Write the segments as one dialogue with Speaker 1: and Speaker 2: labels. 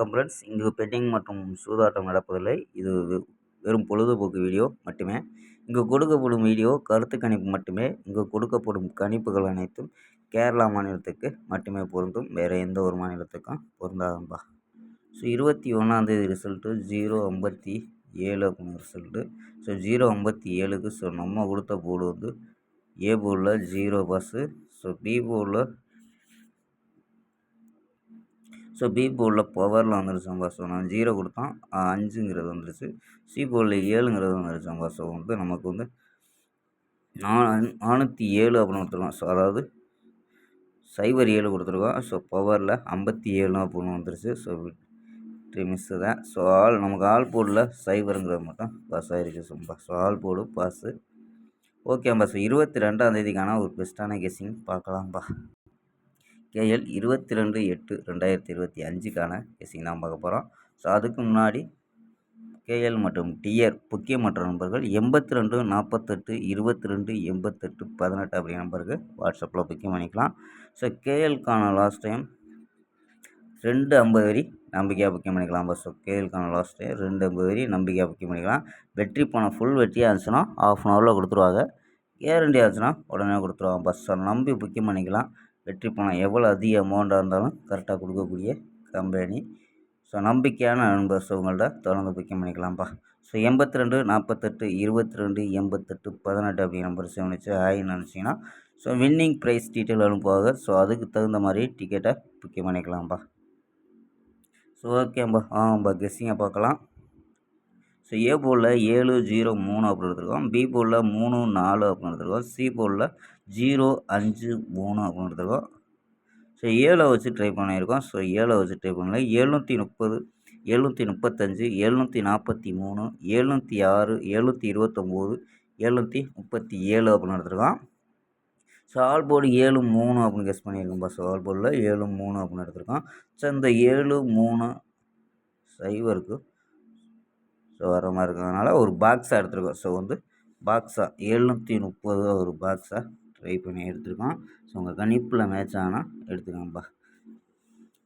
Speaker 1: வணக்கம் ஃப்ரெண்ட்ஸ் இங்கு பெட்டிங் மற்றும் சூதாட்டம் நடப்பதில்லை. இது வெறும் பொழுதுபோக்கு வீடியோ மட்டுமே. இங்கு கொடுக்கப்படும் வீடியோ கருத்து கணிப்பு மட்டுமே. இங்கு கொடுக்கப்படும் கணிப்புகள் அனைத்தும் கேரளா மாநிலத்துக்கு மட்டுமே பொருந்தும். வேறு எந்த ஒரு மாநிலத்துக்கும் பொருந்தாதம்பா. ஸோ இருபத்தி ஒன்றாந்தேதி ரிசல்ட்டு ஜீரோ ஐம்பத்தி ஏழு அப்படின்னு ரிசல்ட்டு ஸோ ஜீரோ ஐம்பத்தி ஏழுக்கு ஸோ நம்ம கொடுத்த போர்டு வந்து ஏ போர்டில் ஜீரோ பஸ்ஸு ஸோ பி போர்டில் ஸோ பி போர்டில் பவரில் வந்துருச்சும்பா ஸோ நான் ஜீரோ கொடுத்தோம் அஞ்சுங்கிறது வந்துருச்சு. சி போர்டில் ஏழுங்கிறது வந்துருச்சும்பா ஸோ வந்து நமக்கு வந்து நான் நானூற்றி ஏழு அப்படின்னு கொடுத்துருக்கோம். ஸோ அதாவது சைபர் ஏழு கொடுத்துருக்கோம். ஸோ பவரில் ஐம்பத்தி ஏழு அப்படின்னு வந்துருச்சு. ஸோ மிஸ்ஸு தான். ஸோ ஆல் நமக்கு ஆல் போர்டில் சைபருங்கிறது மட்டும் பாஸ் ஆகிருக்கு சும்பா ஸோ ஆல் போர்டு பாஸு ஓகேம்பா ஸோ இருபத்தி ரெண்டாம் தேதிக்கான ஒரு பெஸ்ட்டான கெஸ்ஸிங் பார்க்கலாம்ப்பா கேஎல் இருபத்தி ரெண்டு எட்டு ரெண்டாயிரத்தி இருபத்தி அஞ்சுக்கான கேசிங் தான் பார்க்க போகிறோம் ஸோ அதுக்கு முன்னாடி கேஎல் மற்றும் டிஆர் முக்கியமற்ற நண்பர்கள் எண்பத்தி ரெண்டு நாற்பத்தெட்டு இருபத்தி ரெண்டு எண்பத்தெட்டு பதினெட்டு அப்படிங்கிற நம்பருக்கு வாட்ஸ்அப்பில் புக்கிங் பண்ணிக்கலாம். ஸோ கேஎல்கான லாஸ்ட் டைம் ரெண்டு ஐம்பது வரி நம்பிக்கையாக புக்கிங் பண்ணிக்கலாம். பஸ் கேஎல்கான லாஸ்ட் டைம் ரெண்டு ஐம்பது வரி நம்பிக்கையாக புக்கிங் பண்ணிக்கலாம். வெற்றி போன ஃபுல் வெற்றியாக இருந்துச்சுன்னா ஆஃப் அன் ஹவரில் கொடுத்துருவாங்க. கேரண்டி ஆச்சுன்னா உடனே கொடுத்துருவாங்க. பஸ்ஸை நம்பி புக்கிங் பண்ணிக்கலாம். வெற்றி பணம் எவ்வளோ அதிக அமௌண்ட்டாக இருந்தாலும் கரெக்டாக கொடுக்கக்கூடிய கம்பெனி ஸோ நம்பிக்கையான நண்பர்ஸ் உங்கள்கிட்ட தொடர்ந்து புக்கிங் பண்ணிக்கலாம்ப்பா ஸோ எண்பத்தி ரெண்டு நாற்பத்தெட்டு இருபத்தி ரெண்டு எண்பத்தெட்டு பதினெட்டு அப்படி நம்பர் சேவ் வச்சு ஆயின்னு நினச்சிங்கன்னா ஸோ வின்னிங் ப்ரைஸ் டீட்டெயில் அனுப்புவாங்க ஸோ அதுக்கு தகுந்த மாதிரி டிக்கெட்டை புக்கிங் பண்ணிக்கலாம்ப்பா. ஸோ ஓகேம்பா ஆமாம்பா கெஸ்ஸிங்கை பார்க்கலாம். ஸோ ஏ போலில் ஏழு ஜீரோ மூணு அப்படின்னு எடுத்துருக்கோம். பி போலில் மூணு நாலு அப்படின்னு எடுத்துருக்கோம். சி போலில் ஜீரோ அஞ்சு மூணு அப்படின்னு எடுத்துருக்கோம். ஸோ ஏழை வச்சு ட்ரை பண்ணியிருக்கோம். ஸோ ஏழை வச்சு ட்ரை பண்ணல. எழுநூற்றி முப்பது எழுநூற்றி முப்பத்தஞ்சு எழுநூற்றி நாற்பத்தி மூணு எழுநூற்றி ஆறு எழுநூற்றி இருபத்தொம்போது எழுநூற்றி முப்பத்தி ஏழு அப்படின்னு எடுத்துருக்கோம். ஸோ ஆல் போர்டு ஏழு மூணு அப்படின்னு கெஸ் பண்ணியிருக்கோம்ப்பா ஸோ ஆல் போர்டில் ஏழு மூணு அப்படின்னு எடுத்துருக்கோம். ஸோ இந்த ஏழு மூணு சைவருக்கு ஸோ வர மாதிரி இருக்கிறதுனால ஒரு பாக்ஸாக எடுத்துருக்கோம். ஸோ வந்து பாக்ஸாக எழுநூற்றி முப்பது ஒரு பாக்ஸாக ட்ரை பண்ணி எடுத்துருக்கோம். ஸோ உங்கள் கணிப்பில் மேட்ச் ஆனால் எடுத்துக்கோங்கப்பா.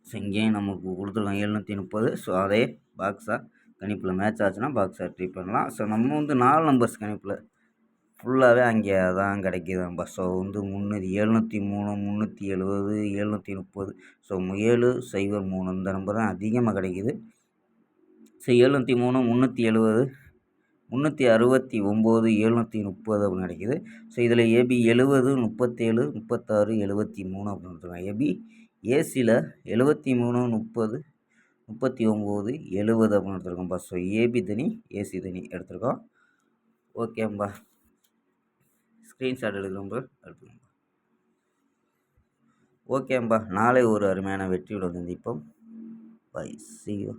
Speaker 1: ஸோ இங்கேயும் நமக்கு கொடுத்துருக்கோம் எழுநூற்றி முப்பது ஸோ அதே பாக்ஸாக கணிப்பில் மேட்ச் ஆச்சுன்னா பாக்ஸாக ட்ரை பண்ணலாம். ஸோ நம்ம வந்து நாலு நம்பர்ஸ் கணிப்பில் ஃபுல்லாகவே அங்கே தான் கிடைக்கிதுப்பா ஸோ வந்து முந்நூறு எழுநூற்றி மூணு முந்நூற்றி எழுபது எழுநூற்றி முப்பது ஸோ ஏழு சைபர் மூணு இந்த நம்பர் தான் அதிகமாக கிடைக்கிது. எழுநூற்றி மூணு முந்நூற்றி எழுபது முந்நூற்றி அறுபத்தி ஒம்பது எழுநூற்றி முப்பது அப்படின்னு கிடைக்கிது. ஸோ இதில் ஏபி எழுபது முப்பத்தேழு முப்பத்தாறு எழுபத்தி மூணு அப்படின்னு எடுத்துருக்காங்க ஏபி ஏசியில் எழுபத்தி மூணு முப்பது முப்பத்தி ஒம்பது எழுபது அப்படின்னு எடுத்துருக்கோம்ப்பா ஸோ ஏபி தனி ஏசி தனி எடுத்துருக்கோம். ஓகேம்பா ஸ்க்ரீன்ஷாட் எடுக்கிறோம்பா எடுத்துக்கோங்க ஓகேம்பா நாளை ஒரு அருமையான வெற்றியோட சந்திப்போம். By C you